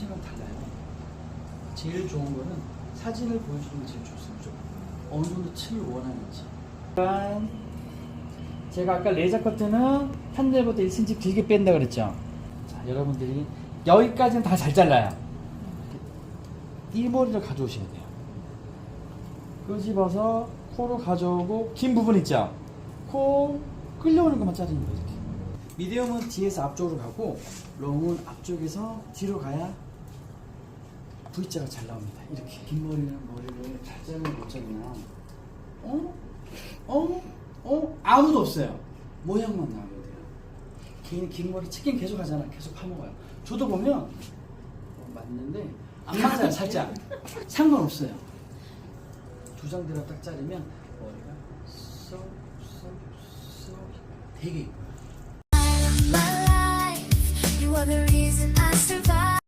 형체가 달라요. 제일 좋은 거는 사진을 보여주는 게 제일 좋습니다. 어느 정도 층을 원하는지. 일단 제가 아까 레이저 커트는 판넬보다 1cm 길게 뺀다 그랬죠. 자, 여러분들이 여기까지는 다 잘 잘라요. 이 머리를 가져오셔야 돼요. 끄집어서 코로 가져오고 긴 부분 있죠? 코 끌려오는 것만 자르는 거예요. 이렇게. 미디엄은 뒤에서 앞쪽으로 가고 롱은 앞쪽에서 뒤로 가야 V자가 잘 나옵니다. 이렇게 긴 머리는 머리를 잘 자르면 못 자르나 어? 어? 어? 아무도 없어요. 모양만 나오면 돼요. 긴, 긴 머리 치킨 계속 하잖아. 계속 파먹어요. 저도 보면 어, 맞는데 안 맞아요. 살짝 상관없어요. 두 상대로 딱 자르면 머리가 쏙쏙쏙 되게 이뻐요. my life. You are the reason I survive.